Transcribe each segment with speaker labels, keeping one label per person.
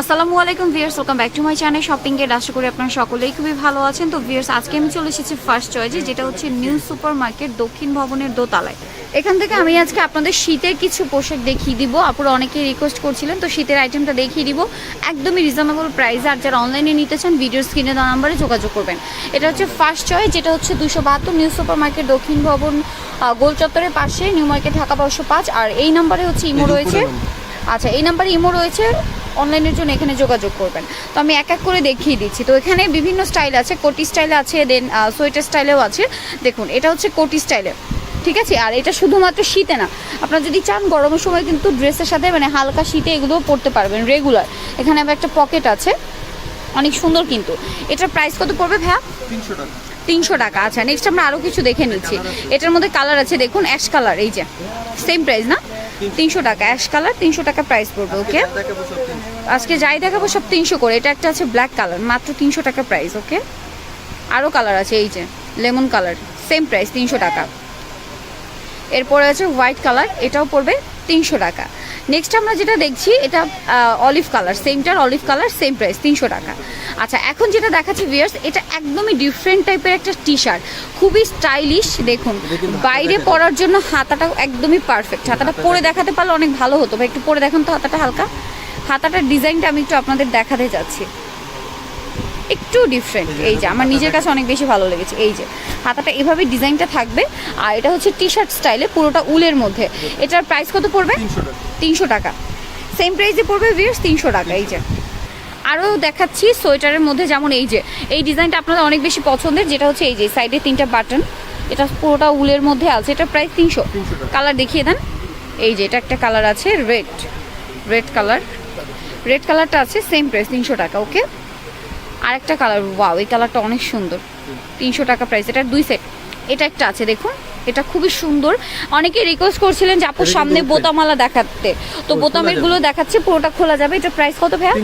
Speaker 1: আসসালামু আলাইকুম viewers welcome back to my channel shopping এর আশা করি আপনারা সকলেই খুবই ভালো আছেন। তো ভিয়ার্স আজকে আমি চলে এসেছি ফার্স্ট চয়েসে যেটা হচ্ছে নিউ সুপার মার্কেট দক্ষিণ ভবনের দোতলায়। এখান থেকে আমি আজকে আপনাদের শীতের কিছু পোশাক দেখিয়ে দিব। আপুরা অনেকে রিকোয়েস্ট করছিলেন তো শীতের আইটেমটা দেখিয়ে দিব। একদমই রিজনেবল প্রাইসে আর যারা অনলাইনে নিতে চান ভিডিও স্ক্রিনে দেওয়া নাম্বারে যোগাযোগ করবেন। এটা হচ্ছে ফার্স্ট চয়েস যেটা হচ্ছে দুশো বাহাত্তর নিউ সুপার মার্কেট দক্ষিণ ভবন গোল চত্বরের পাশে নিউ মার্কেট ঢাকা বারোশো পাঁচ। আর এই নাম্বারে হচ্ছে ইমো রয়েছে। আচ্ছা এই নাম্বারে ইমো রয়েছে। অনলাইনের জন্য এখানে যোগাযোগ করবেন। তো আমি এক এক করে দেখিয়ে দিচ্ছি। তো এখানে বিভিন্ন স্টাইল আছে কোটি স্টাইল আছে দেন সোয়েটার স্টাইলেও আছে। দেখুন এটা হচ্ছে কোটি স্টাইলে ঠিক আছে? আর এটা শুধুমাত্র শীতে না। আপনারা যদি চান গরমের সময় কিন্তু ড্রেসের সাথে মানে হালকা শীতে এগুলোও পরতে পারবেন রেগুলার এখানে আবার একটা পকেট আছে। অনেক সুন্দর কিন্তু। এটার প্রাইস কত পড়বে ভাইয়া?
Speaker 2: তিনশো টাকা।
Speaker 1: তিনশো টাকা। আচ্ছা নেক্সট আমরা আরও কিছু দেখে নিচ্ছি। এটার মধ্যে কালার আছে দেখুন অ্যাশ কালার এই যে। সেম প্রাইস না? তিনশো টাকা অ্যাশ কালার তিনশো টাকা প্রাইস পড়বে ওকে আজকে যাই দেখাবো সব তিনশো করে এটা একটা আছে ব্ল্যাক কালার মাত্র তিনশো টাকা প্রাইস ওকে আরও কালার আছে এই যে লেমন কালার সেম প্রাইস তিনশো টাকা। এরপরে আছে হোয়াইট কালার এটাও পড়বে তিনশো টাকা। নেক্সট আমরা যেটা দেখছি এটা অলিভ কালার সেমটার অলিভ কালার সেম প্রাইস তিনশো টাকা। আচ্ছা এখন যেটা দেখাচ্ছি ভিয়ার্স এটা একদমই ডিফারেন্ট টাইপের একটা টি শার্ট খুবই স্টাইলিশ দেখুন বাইরে পরার জন্য হাতাটা একদমই পারফেক্ট হাতাটা পরে দেখাতে পারলে অনেক ভালো হতো। ভাই একটু পরে দেখুন তো হাতাটা হালকা। হাতাটার ডিজাইনটা আমি একটু আপনাদের দেখাতে যাচ্ছি। একটু ডিফারেন্ট এই যে আমার নিজের কাছে অনেক বেশি ভালো লেগেছে। এই যে হাতাটা এভাবে ডিজাইনটা থাকবে আর এটা হচ্ছে টি শার্ট স্টাইলে পুরোটা উলের মধ্যে। এটার প্রাইস কত পড়বে?
Speaker 2: তিনশো টাকা।
Speaker 1: সেম প্রাইসে পড়বে ভিউয়ার্স তিনশো টাকা এই যে। আরও দেখাচ্ছি সোয়েটারের মধ্যে যেমন এই যে এই ডিজাইনটা আপনাদের অনেক বেশি পছন্দের যেটা হচ্ছে এই যে সাইডে তিনটা বাটন এটা পুরোটা উলের মধ্যে আছে এটা প্রাইস তিনশো। কালার দেখিয়ে দেন। এই যে এটা একটা কালার আছে রেড রেড কালার রেড কালারটা আছে সেম প্রাইস তিনশো টাকা ওকে আরেকটা কালার ওয়াও এই কালারটা অনেক সুন্দর। তিনশো টাকা প্রাইস এটা দুই সেট এটা একটা আছে দেখুন এটা খুবই সুন্দর। অনেকে রিকোয়েস্ট করছিলেন যে আপু সামনে বোতামালা দেখাতে। তো বোতামেরগুলো দেখাচ্ছে পুরোটা খোলা যাবে। এটা প্রাইস কত ভাইয়া?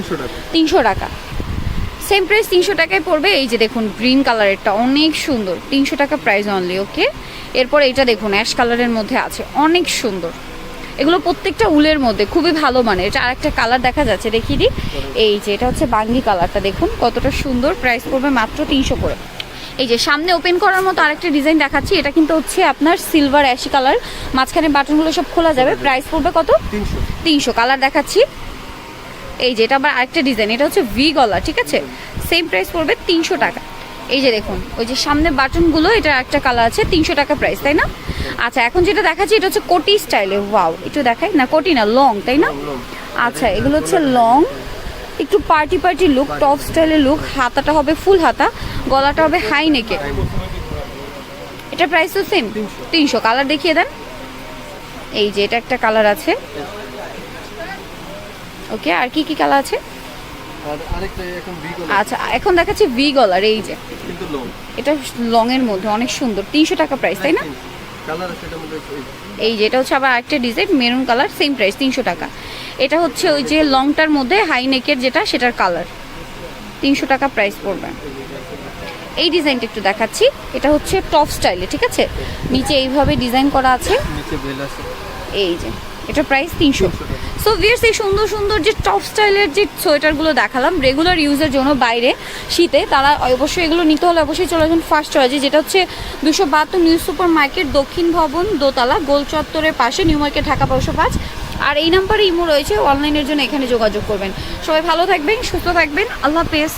Speaker 2: তিনশো টাকা।
Speaker 1: সেম প্রাইস তিনশো টাকায় পড়বে। এই যে দেখুন গ্রিন কালারেরটা অনেক সুন্দর। তিনশো টাকা প্রাইস অনলি ওকে এরপর এটা দেখুন অ্যাশ কালারের মধ্যে আছে। অনেক সুন্দর। এগুলো প্রত্যেকটা উলের মধ্যে খুবই ভালো মানে। এটা আরেকটা কালার দেখা যাচ্ছে দেখিয়ে দিই। এই যে এটা হচ্ছে বাঙ্গি কালারটা দেখুন কতটা সুন্দর। প্রাইস পড়বে মাত্র তিনশো করে। এই যে সামনে ওপেন করার মতো আরেকটা ডিজাইন দেখাচ্ছি। এটা কিন্তু হচ্ছে আপনার সিলভার অ্যাশি কালার মাঝখানে বাটনগুলো সব খোলা যাবে। প্রাইস পড়বে কত?
Speaker 2: তিনশো।
Speaker 1: তিনশো। কালার দেখাচ্ছি। এই যে এটা আবার আরেকটা ডিজাইন এটা হচ্ছে ভি গলা ঠিক আছে? সেম প্রাইস পড়বে তিনশো টাকা। এই যে দেখুন ওই যে সামনে বাটনগুলো এটা একটা কালার আছে তিনশো টাকা প্রাইস তাই না? আচ্ছা এখন যেটা দেখাচ্ছি এটা হচ্ছে কোটি স্টাইলে ওয়াও একটু দেখাই। না কোটি না লং তাই না? আচ্ছা এগুলো হচ্ছে লং একটু পার্টি পার্টি লুক টপ স্টাইলের লুক হাতাটা হবে ফুল হাতা গলাটা হবে হাই নেকে। এটা প্রাইস তো সেম তিনশো। কালার দেখিয়ে দেন। এই যে এটা একটা কালার আছে। ওকে আর কি কি কালার আছে? আচ্ছা এখন দেখাচ্ছি ভি গলার এই যে। এটা লং। এর মধ্যে অনেক সুন্দর। তিনশো টাকা প্রাইস তাই না?
Speaker 2: এই
Speaker 1: যেটা যে এটা হচ্ছে আবার একটা design maroon colour same price তিনশো টাকা। এটা হচ্ছে ওই যে লংটার মধ্যে হাই নেকের যেটা সেটার কালার তিনশো টাকা প্রাইস পড়বে। এই ডিজাইনটা একটু দেখাচ্ছি। এটা হচ্ছে টপ স্টাইলে ঠিক আছে? নিচে এইভাবে ডিজাইন করা আছে। এই যে এটা প্রাইস তিনশো। সো ভিয়ার্স এই সুন্দর সুন্দর যে টপ স্টাইলের যে সোয়েটারগুলো দেখালাম রেগুলার ইউজের জন্য বাইরে শীতে, তারা অবশ্যই এগুলো নিতে হলে অবশ্যই চলে আসবেন ফার্স্ট চয়েজে যেটা হচ্ছে দুশো বাহাত্তর নিউ সুপার মার্কেট দক্ষিণ ভবন, দোতলা, গোল চত্বরের পাশে নিউ মার্কেট ঢাকা পাঁচশো পাঁচ। আর এই নাম্বারে ইমো রয়েছে অনলাইনের জন্য এখানে যোগাযোগ করবেন। সবাই ভালো থাকবেন, সুস্থ থাকবেন, আল্লাহ হাফেজ।